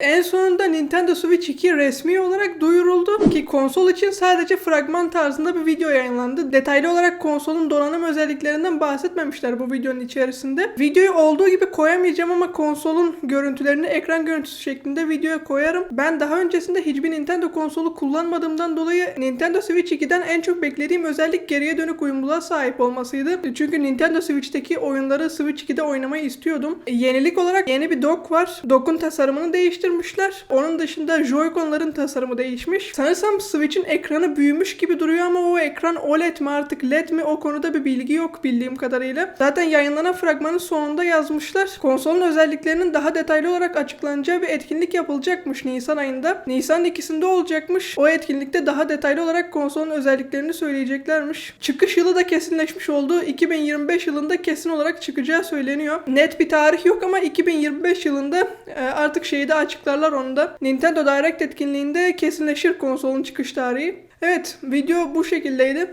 En sonunda Nintendo Switch 2 resmi olarak duyuruldu ki konsol için sadece fragman tarzında bir video yayınlandı. Detaylı olarak konsolun donanım özelliklerinden bahsetmemişler bu videonun içerisinde. Videoyu olduğu gibi koyamayacağım ama konsolun görüntülerini ekran görüntüsü şeklinde videoya koyarım. Ben daha öncesinde hiçbir Nintendo konsolu kullanmadığımdan dolayı Nintendo Switch 2'den en çok beklediğim özellik geriye dönük uyumluluğa sahip olmasıydı. Çünkü Nintendo Switch'teki oyunları Switch 2'de oynamayı istiyordum. E, Yenilik olarak yeni bir dock var. Dock'un tasarımını değiştirmişler. Onun dışında Joy-Con'ların tasarımı değişmiş. Sanırsam Switch'in ekranı büyümüş gibi duruyor ama o ekran OLED mi artık LED mi o konuda bir bilgi yok bildiğim kadarıyla. Zaten yayınlanan fragmanın sonunda yazmışlar. Konsolun özelliklerinin daha detaylı olarak açıklanacağı bir etkinlik yapılacakmış Nisan ayında. Nisan ikisinde olacakmış. O etkinlikte daha detaylı olarak konsolun özelliklerini söyleyeceklermiş. Çıkış yılı da kesinleşmiş oldu. 2025 yılında kesin olarak çıkacağı söyleniyor. Net bir tarih yok ama 2025 yılında e, artık şeyi de açıklarlar onu da. Nintendo Direct etkinliğinde kesinleşir konsolun çıkış tarihi. Evet video bu şekildeydi.